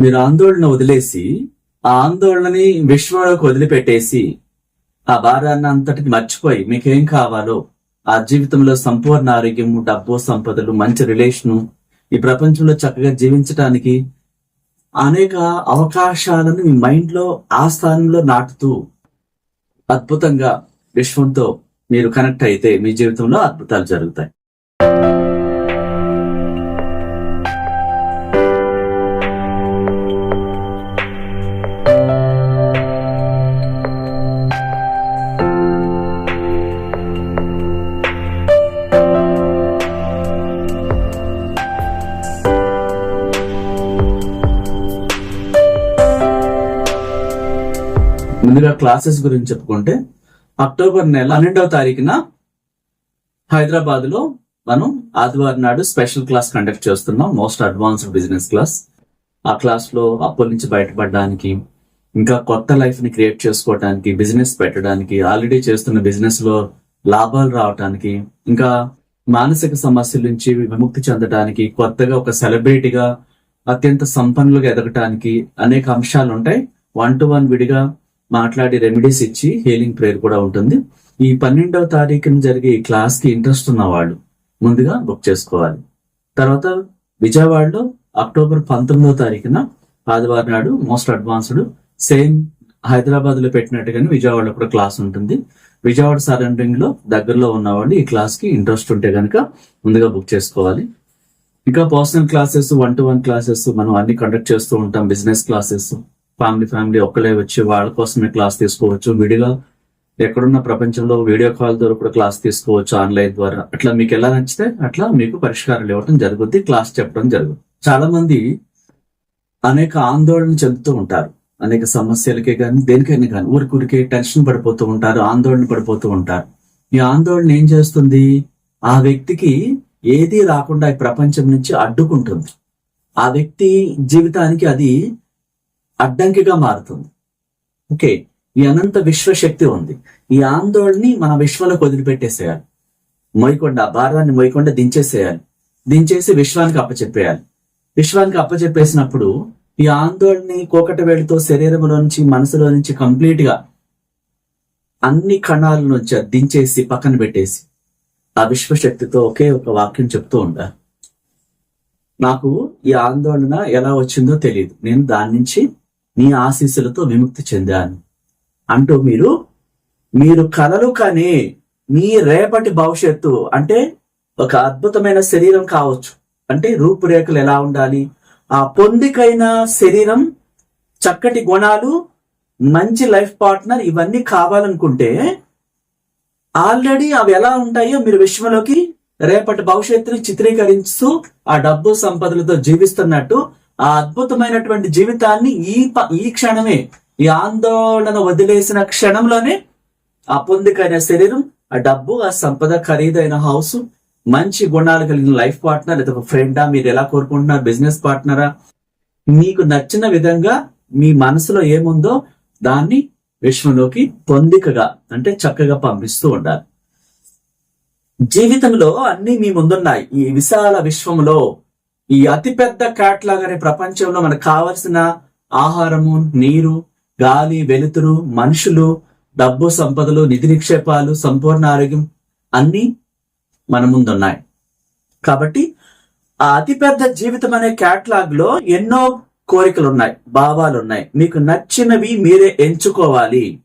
మీరు ఆందోళన వదిలేసి ఆ ఆందోళనని విశ్వంలోకి వదిలిపెట్టేసి ఆ భారాన్ని అంతటిని మర్చిపోయి మీకేం కావాలో ఆ జీవితంలో సంపూర్ణ ఆరోగ్యము డబ్బు సంపదలు మంచి రిలేషను ఈ ప్రపంచంలో చక్కగా జీవించటానికి అనేక అవకాశాలను మీ మైండ్లో ఆ స్థానంలో నాటుతూ అద్భుతంగా విశ్వంతో మీరు కనెక్ట్ అయితే మీ జీవితంలో అద్భుతాలు జరుగుతాయి. ముందుగా క్లాసెస్ గురించి చెప్పుకుంటే అక్టోబర్ నెల పన్నెండవ తారీఖున హైదరాబాద్లో మనం ఆదివారం నాడు స్పెషల్ క్లాస్ కండక్ట్ చేస్తున్నాం మోస్ట్ అడ్వాన్స్డ్ బిజినెస్ క్లాస్. ఆ క్లాస్లో అప్పుల నుంచి బయటపడడానికి ఇంకా కొత్త లైఫ్ని క్రియేట్ చేసుకోవడానికి బిజినెస్ పెట్టడానికి ఆల్రెడీ చేస్తున్న బిజినెస్లో లాభాలు రావడానికి ఇంకా మానసిక సమస్యల నుంచి విముక్తి చెందడానికి కొత్తగా ఒక సెలబ్రిటీగా అత్యంత సంపన్నులుగా ఎదగటానికి అనేక అంశాలు ఉంటాయి వన్ టు వన్ విడిగా మాట్లాడి రెమెడీస్ ఇచ్చి హీలింగ్ ప్రేయర్ కూడా ఉంటుంది. ఈ పన్నెండవ తారీఖున జరిగే ఈ క్లాస్కి ఇంట్రెస్ట్ ఉన్న వాళ్ళు ముందుగా బుక్ చేసుకోవాలి. తర్వాత విజయవాడలో అక్టోబర్ పంతొమ్మిదవ తారీఖున ఆదివారం నాడు మోస్ట్ అడ్వాన్స్డ్ సేమ్ హైదరాబాద్లో పెట్టినట్టుగానే విజయవాడలో కూడా క్లాస్ ఉంటుంది. విజయవాడ సరౌండింగ్లో దగ్గరలో ఉన్నవాళ్ళు ఈ క్లాస్కి ఇంట్రెస్ట్ ఉంటే కనుక ముందుగా బుక్ చేసుకోవాలి. ఇంకా personal classes one to one classes మనం అన్ని కండక్ట్ చేస్తూ ఉంటాం బిజినెస్ క్లాసెస్ ఫ్యామిలీ ఫ్యామిలీ ఒక్కలే వచ్చి వాళ్ళ కోసమే క్లాస్ తీసుకోవచ్చు. విడిగా ఎక్కడున్న ప్రపంచంలో వీడియో కాల్ ద్వారా కూడా క్లాస్ తీసుకోవచ్చు ఆన్లైన్ ద్వారా. అట్లా మీకు ఎలా నచ్చితే అట్లా మీకు పరిష్కారాలు ఇవ్వడం జరుగుద్ది క్లాస్ చెప్పడం జరుగుతుంది చాలా మంది అనేక ఆందోళన చెందుతూ ఉంటారు. అనేక సమస్యలకే కానీ దేనికైనా కానీ ఊరికూరికే టెన్షన్ పడిపోతూ ఉంటారు ఆందోళన పడిపోతూ ఉంటారు. ఈ ఆందోళన ఏం చేస్తుంది? ఆ వ్యక్తికి ఏది రాకుండా ఈ ప్రపంచం నుంచి అడ్డుకుంటుంది. ఆ వ్యక్తి జీవితానికి అది అడ్డంకిగా మారుతుంది. ఓకే ఈ అనంత విశ్వశక్తి ఉంది. ఈ ఆందోళనని మన విశ్వంలోకి వదిలిపెట్టేసేయాలి. మొయ్యకుండా భారాన్ని మొయ్యకుండా దించేసేయాలి. దించేసి విశ్వానికి అప్పచెప్పేయాలి. విశ్వానికి అప్పచెప్పేసినప్పుడు ఈ ఆందోళనని కోకట వేడితో శరీరంలో నుంచి మనసులో నుంచి కంప్లీట్గా అన్ని కణాల నుంచి దించేసి పక్కన పెట్టేసి ఆ విశ్వశక్తితో ఒకే ఒక వాక్యం చెప్తూ ఉంటారు నాకు ఈ ఆందోళన ఎలా వచ్చిందో తెలియదు నేను దాని నుంచి నీ ఆశీస్సులతో విముక్తి చెందాను. అంటూ మీరు మీరు కలలు కానీ మీ రేపటి భవిష్యత్తు అంటే ఒక అద్భుతమైన శరీరం కావచ్చు. అంటే రూపురేఖలు ఎలా ఉండాలి? ఆ పొందికైన శరీరం చక్కటి గుణాలు మంచి లైఫ్ పార్ట్నర్ ఇవన్నీ కావాలనుకుంటే ఆల్రెడీ అవి ఎలా ఉంటాయో మీరు విశ్వంలోకి రేపటి భవిష్యత్తుని చిత్రీకరిస్తూ ఆ డబ్బు సంపదలతో జీవిస్తున్నట్టు ఆ అద్భుతమైనటువంటి జీవితాన్ని ఈ ప- ఈ క్షణమే ఈ ఆందోళన వదిలేసిన క్షణంలోనే ఆ పొందికైన శరీరం ఆ డబ్బు ఆ సంపద ఖరీదైన హౌస్ మంచి గుణాలు కలిగిన లైఫ్ పార్ట్నర్ లేదా ఒక ఫ్రెండా మీరు ఎలా కోరుకుంటున్నారు బిజినెస్ పార్ట్నరా? మీకు నచ్చిన విధంగా మీ మనసులో ఏముందో దాన్ని విశ్వంలోకి పొందికగా అంటే చక్కగా పంపిస్తూ ఉండాలి. జీవితంలో అన్ని మీ ముందున్నాయి. ఈ విశాల విశ్వంలో ఈ అతిపెద్ద క్యాట్లాగ్ అనే ప్రపంచంలో మనకు కావలసిన ఆహారము నీరు గాలి వెలుతురు మనుషులు డబ్బు సంపదలు నిధి నిక్షేపాలు సంపూర్ణ ఆరోగ్యం అన్నీ మన ముందున్నాయి. కాబట్టి ఆ అతిపెద్ద జీవితం అనే క్యాట్లాగ్లో ఎన్నో కోరికలు ఉన్నాయి భావాలు ఉన్నాయి మీకు నచ్చినవి మీరే ఎంచుకోవాలి.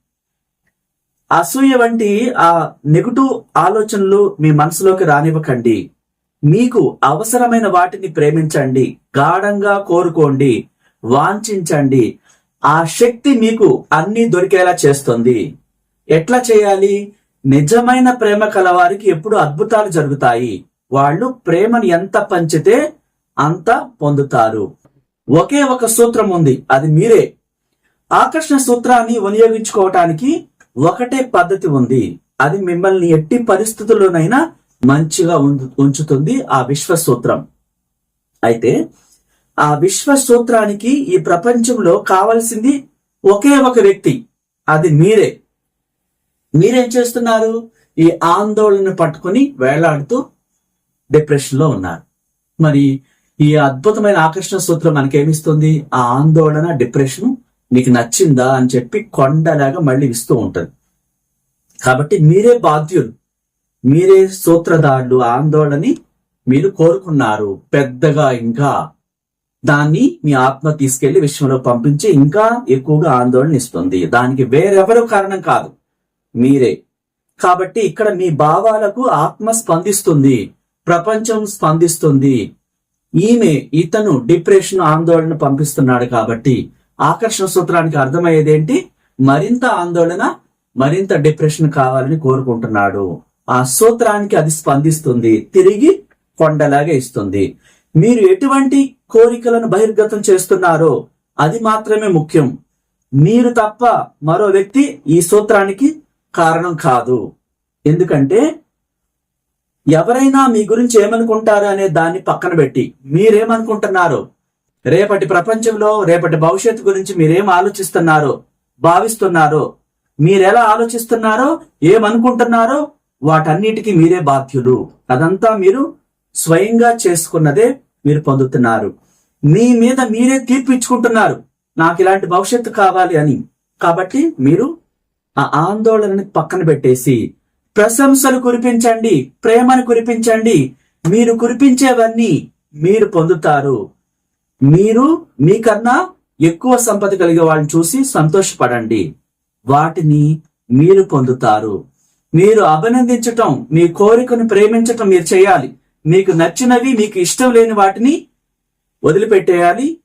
అసూయ వంటి ఆ నెగటివ్ ఆలోచనలు మీ మనసులోకి రానివ్వకండి. మీకు అవసరమైన వాటిని ప్రేమించండి గాఢంగా కోరుకోండి వాంఛించండి. ఆ శక్తి మీకు అన్ని దొరికేలా చేస్తుంది. ఎట్లా చేయాలి? నిజమైన ప్రేమ కలవారికి ఎప్పుడు అద్భుతాలు జరుగుతాయి. వాళ్ళు ప్రేమను ఎంత పంచితే అంత పొందుతారు. ఒకే ఒక సూత్రం ఉంది అది మీరే. ఆకర్షణ సూత్రాన్ని వినియోగించుకోవటానికి ఒకటే పద్ధతి ఉంది. అది మిమ్మల్ని ఎట్టి పరిస్థితుల్లోనైనా మంచిగా ఉంచుతుంది ఆ విశ్వ సూత్రం అయితే ఆ విశ్వ సూత్రానికి ఈ ప్రపంచంలో కావలసింది ఒకే ఒక వ్యక్తి. అది మీరే. మీరేం చేస్తున్నారు? ఈ ఆందోళన పట్టుకొని వేలాడుతూ డిప్రెషన్లో ఉన్నారు. మరి ఈ అద్భుతమైన ఆకర్షణ సూత్రం మనకేమిస్తుంది? ఆ ఆందోళన డిప్రెషన్ నీకు నచ్చిందా అని చెప్పి కొండలాగా మళ్ళీ ఇస్తూ ఉంటుంది. కాబట్టి మీరే బాధ్యులు. మీరే సూత్రధారులు ఆందోళనని మీరు కోరుకున్నారు. పెద్దగా ఇంకా దాన్ని మీ ఆత్మ తీసుకెళ్ళి విశ్వంలో పంపించి ఇంకా ఎక్కువగా ఆందోళన ఇస్తుంది. దానికి వేరెవరు కారణం కాదు. మీరే. కాబట్టి ఇక్కడ మీ భావాలకు ఆత్మ స్పందిస్తుంది. ప్రపంచం స్పందిస్తుంది. ఈమె ఇతను డిప్రెషన్ ఆందోళన పంపిస్తున్నాడు కాబట్టి ఆకర్షణ సూత్రానికి అర్థమయ్యేది ఏంటి మరింత ఆందోళన మరింత డిప్రెషన్ కావాలని కోరుకుంటున్నాడు. ఆ సూత్రానికి అది స్పందిస్తుంది. తిరిగి కొండలాగా ఇస్తుంది. మీరు ఎటువంటి కోరికలను బహిర్గతం చేస్తున్నారో అది మాత్రమే ముఖ్యం. మీరు తప్ప మరో వ్యక్తి ఈ సూత్రానికి కారణం కాదు. ఎందుకంటే ఎవరైనా మీ గురించి ఏమనుకుంటారు అనే దాన్ని పక్కన పెట్టి మీరేమనుకుంటున్నారో రేపటి ప్రపంచంలో రేపటి భవిష్యత్తు గురించి మీరేం ఆలోచిస్తున్నారో భావిస్తున్నారో మీరెలా ఆలోచిస్తున్నారో ఏమనుకుంటున్నారో వాటన్నిటికీ మీరే బాధ్యులు. అదంతా మీరు స్వయంగా చేసుకున్నదే మీరు పొందుతున్నారు. మీ మీద మీరే తీర్పు ఇచ్చుకుంటున్నారు. నాకు ఇలాంటి భవిష్యత్తు కావాలి అని. కాబట్టి మీరు ఆ ఆందోళనని పక్కన పెట్టేసి ప్రశంసలు కురిపించండి ప్రేమను కురిపించండి. మీరు కురిపించేవన్నీ మీరు పొందుతారు. మీరు మీకన్నా ఎక్కువ సంపద కలిగే వాళ్ళని చూసి సంతోషపడండి. వాటిని మీరు పొందుతారు. మీరు అభినందించటం మీ కోరికను ప్రేమించటం మీరు చేయాలి. మీకు నచ్చినవి మీకు ఇష్టం లేని వాటిని వదిలిపెట్టేయాలి.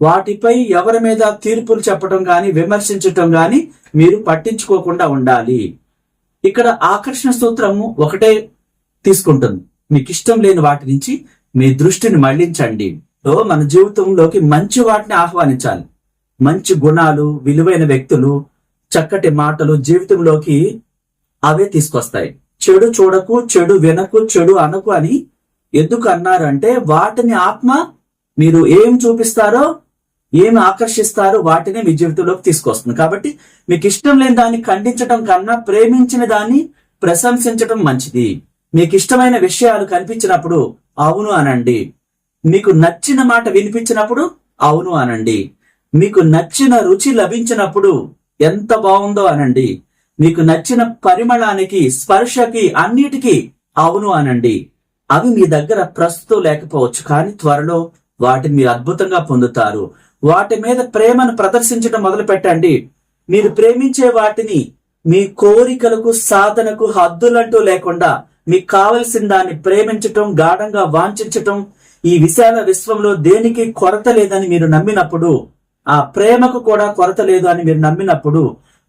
వాటిపై ఎవరి మీద తీర్పులు చెప్పడం కానీ విమర్శించటం కానీ మీరు పట్టించుకోకుండా ఉండాలి. ఇక్కడ ఆకర్షణ సూత్రము ఒకటే తీసుకుంటుంది. మీకు ఇష్టం లేని వాటి నుంచి మీ దృష్టిని మళ్ళించండి. మన జీవితంలోకి మంచి వాటిని ఆహ్వానించాలి. మంచి గుణాలు విలువైన వ్యక్తులు చక్కటి మాటలు జీవితంలోకి అవే తీసుకొస్తాయి. చెడు చూడకు చెడు వినకు చెడు అనకు అని ఎందుకు అన్నారు అంటే వాటిని ఆత్మ మీరు ఏం చూపిస్తారో ఏమి ఆకర్షిస్తారో వాటిని మీ జీవితంలోకి తీసుకొస్తుంది. కాబట్టి మీకు ఇష్టం లేని దాన్ని ఖండించడం కన్నా ప్రేమించిన దాన్ని ప్రశంసించడం మంచిది. మీకు ఇష్టమైన విషయాలు కనిపించినప్పుడు అవును అనండి. మీకు నచ్చిన మాట వినిపించినప్పుడు అవును అనండి. మీకు నచ్చిన రుచి లభించినప్పుడు ఎంత బాగుందో అనండి. మీకు నచ్చిన పరిమళానికి స్పర్శకి అన్నిటికీ అవును అనండి. అవి మీ దగ్గర ప్రస్తుతం లేకపోవచ్చు కానీ త్వరలో వాటిని మీరు అద్భుతంగా పొందుతారు. వాటి మీద ప్రేమను ప్రదర్శించడం మొదలు పెట్టండి మీరు ప్రేమించే వాటిని మీ కోరికలకు సాధనకు హద్దులంటూ లేకుండా మీకు కావలసిన దాన్ని ప్రేమించటం గాఢంగా వాంఛించటం ఈ విశాల విశ్వంలో దేనికి కొరత లేదని మీరు నమ్మినప్పుడు ఆ ప్రేమకు కూడా కొరత లేదు అని మీరు నమ్మినప్పుడు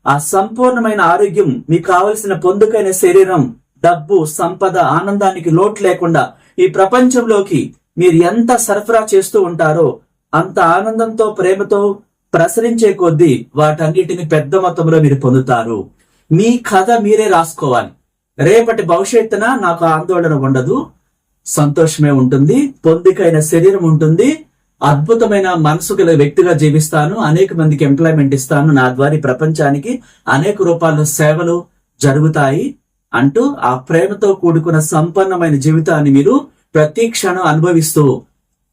ఆ సంపూర్ణమైన ఆరోగ్యం మీకు కావలసిన పొందుకైన శరీరం డబ్బు సంపద ఆనందానికి లోటు లేకుండా ఈ ప్రపంచంలోకి మీరు ఎంత సరఫరా చేస్తూ ఉంటారో అంత ఆనందంతో ప్రేమతో ప్రసరించే కొద్దీ వాటన్నిటిని పెద్ద మొత్తంలో మీరు పొందుతారు. మీ కథ మీరే రాసుకోవాలి. రేపటి భవిష్యత్తున నాకు ఆందోళన ఉండదు సంతోషమే ఉంటుంది పొందికైన శరీరం ఉంటుంది. అద్భుతమైన మనసు గల వ్యక్తిగా జీవిస్తాను అనేక మందికి ఎంప్లాయ్మెంట్ ఇస్తాను. నా ద్వారా ప్రపంచానికి అనేక రూపాల్లో సేవలు జరుగుతాయి అంటూ ఆ ప్రేమతో కూడుకున్న సంపన్నమైన జీవితాన్ని మీరు ప్రతి క్షణం అనుభవిస్తూ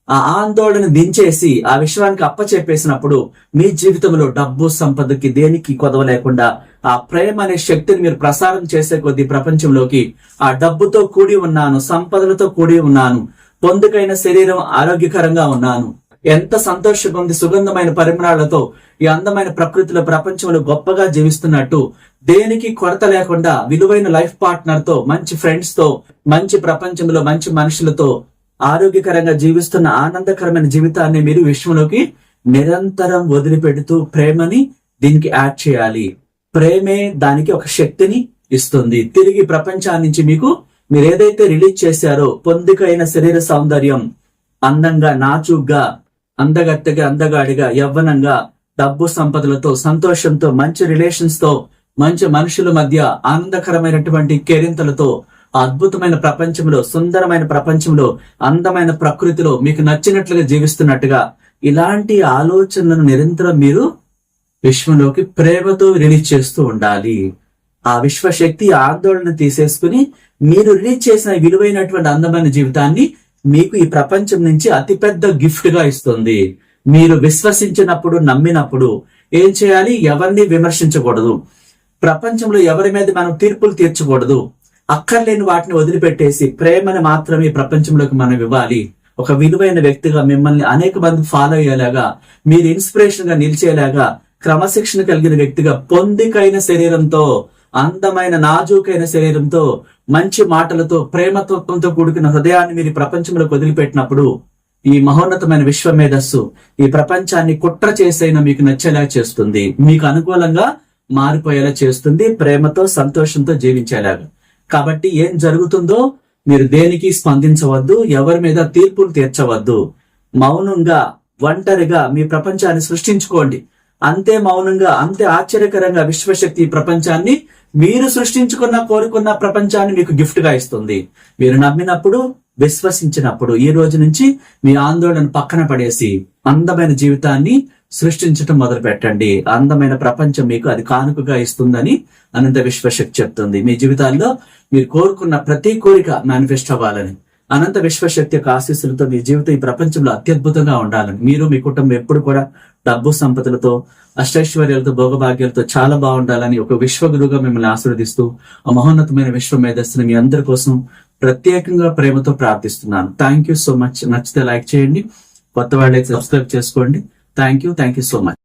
ఆ ఆందోళన దించేసి ఆ విషయానికి అప్పచెప్పేసినప్పుడు మీ జీవితంలో డబ్బు సంపదకి దేనికి కొదవ లేకుండా ఆ ప్రేమ అనే శక్తిని మీరు ప్రసారం చేసే కొద్ది ప్రపంచంలోకి ఆ డబ్బుతో కూడి ఉన్నాను సంపదలతో కూడి ఉన్నాను పొందుకైన శరీరం ఆరోగ్యకరంగా ఉన్నాను. ఎంత సంతోషంగా ఉంది సుగంధమైన పరిమళాలతో ఈ అందమైన ప్రకృతిలో ప్రపంచంలో గొప్పగా జీవిస్తున్నట్టు దేనికి కొరత లేకుండా విలువైన లైఫ్ పార్ట్నర్తో మంచి ఫ్రెండ్స్తో మంచి ప్రపంచంలో మంచి మనుషులతో ఆరోగ్యకరంగా జీవిస్తున్న ఆనందకరమైన జీవితాన్ని మీరు విశ్వంలోకి నిరంతరం వదిలిపెడుతూ ప్రేమని దీనికి యాడ్ చేయాలి. ప్రేమే దానికి ఒక శక్తిని ఇస్తుంది. తిరిగి ప్రపంచాన్నించి మీకు మీరు ఏదైతే రిలీజ్ చేశారో పొందికైన శరీర సౌందర్యం అందంగా నాచుగ్గా అందగత్తగా అందగాడిగా యవ్వనంగా డబ్బు సంపదలతో సంతోషంతో మంచి రిలేషన్స్తో మంచి మనుషుల మధ్య ఆనందకరమైనటువంటి కేరింతలతో అద్భుతమైన ప్రపంచంలో సుందరమైన ప్రపంచంలో అందమైన ప్రకృతిలో మీకు నచ్చినట్లుగా జీవిస్తున్నట్టుగా ఇలాంటి ఆలోచనలను నిరంతరం మీరు విశ్వంలోకి ప్రేమతో రిలీజ్ చేస్తూ ఉండాలి. ఆ విశ్వశక్తి ఆందోళన తీసేసుకుని మీరు రీచ్ చేసిన విలువైనటువంటి అందమైన జీవితాన్ని మీకు ఈ ప్రపంచం నుంచి అతిపెద్ద గిఫ్ట్గా ఇస్తుంది. మీరు విశ్వసించినప్పుడు నమ్మినప్పుడు ఏం చేయాలి? ఎవరిని విమర్శించకూడదు. ప్రపంచంలో ఎవరి మీద మనం తీర్పులు తీర్చకూడదు. అక్కర్లేని వాటిని వదిలిపెట్టేసి ప్రేమని మాత్రమే ప్రపంచంలోకి మనం ఇవ్వాలి. ఒక విలువైన వ్యక్తిగా మిమ్మల్ని అనేక మంది ఫాలో అయ్యేలాగా మీరు ఇన్స్పిరేషన్గా నిలిచేలాగా క్రమశిక్షణ కలిగిన వ్యక్తిగా పొందికైన శరీరంతో అందమైన నాజూకైన శరీరంతో మంచి మాటలతో ప్రేమతత్వంతో కూడుకున్న హృదయాన్ని మీరు ప్రపంచంలో ప్రపంచంలోకి వదిలిపెట్టినప్పుడు ఈ మహోన్నతమైన విశ్వ మేధస్సు ఈ ప్రపంచాన్ని కుట్ర చేసైనా మీకు నచ్చేలా చేస్తుంది. మీకు అనుకూలంగా మారిపోయేలా చేస్తుంది ప్రేమతో సంతోషంతో జీవించేలాగా. కాబట్టి ఏం జరుగుతుందో మీరు దేనికి స్పందించవద్దు ఎవరి మీద తీర్పులు తీర్చవద్దు. మౌనంగా ఒంటరిగా మీ ప్రపంచాన్ని సృష్టించుకోండి. అంతే మౌనంగా అంతే ఆశ్చర్యకరంగా విశ్వశక్తి ఈ ప్రపంచాన్ని మీరు సృష్టించుకున్న కోరుకున్న ప్రపంచాన్ని మీకు గిఫ్ట్గా ఇస్తుంది. మీరు నమ్మినప్పుడు విశ్వసించినప్పుడు ఈ రోజు నుంచి మీ ఆందోళన పక్కన పడేసి అందమైన జీవితాన్ని సృష్టించటం మొదలు పెట్టండి అందమైన ప్రపంచం మీకు అది కానుకగా ఇస్తుందని అనంత విశ్వశక్తి చెప్తుంది. మీ జీవితాల్లో మీరు కోరుకున్న ప్రతి కోరిక మేనిఫెస్ట్ అవ్వాలని. అనంత విశ్వశక్తి యొక్క ఆశీస్సులతో మీ జీవితం ఈ ప్రపంచంలో అత్యద్భుతంగా ఉండాలని. మీరు మీ కుటుంబం ఎప్పుడు కూడా డబ్బు సంపదలతో అష్టైశ్వర్యాలతో భోగభాగ్యాలతో చాలా బాగుండాలని ఒక విశ్వగురుగా మిమ్మల్ని ఆశీర్వదిస్తూ ఆ మహోన్నతమైన విశ్వ మేధస్సుని మీ అందరి కోసం ప్రత్యేకంగా ప్రేమతో ప్రార్థిస్తున్నాను. థ్యాంక్ యూ సో మచ్ నచ్చితే లైక్ చేయండి. కొత్త వాళ్ళైతే సబ్స్క్రైబ్ చేసుకోండి. Thank you thank you so much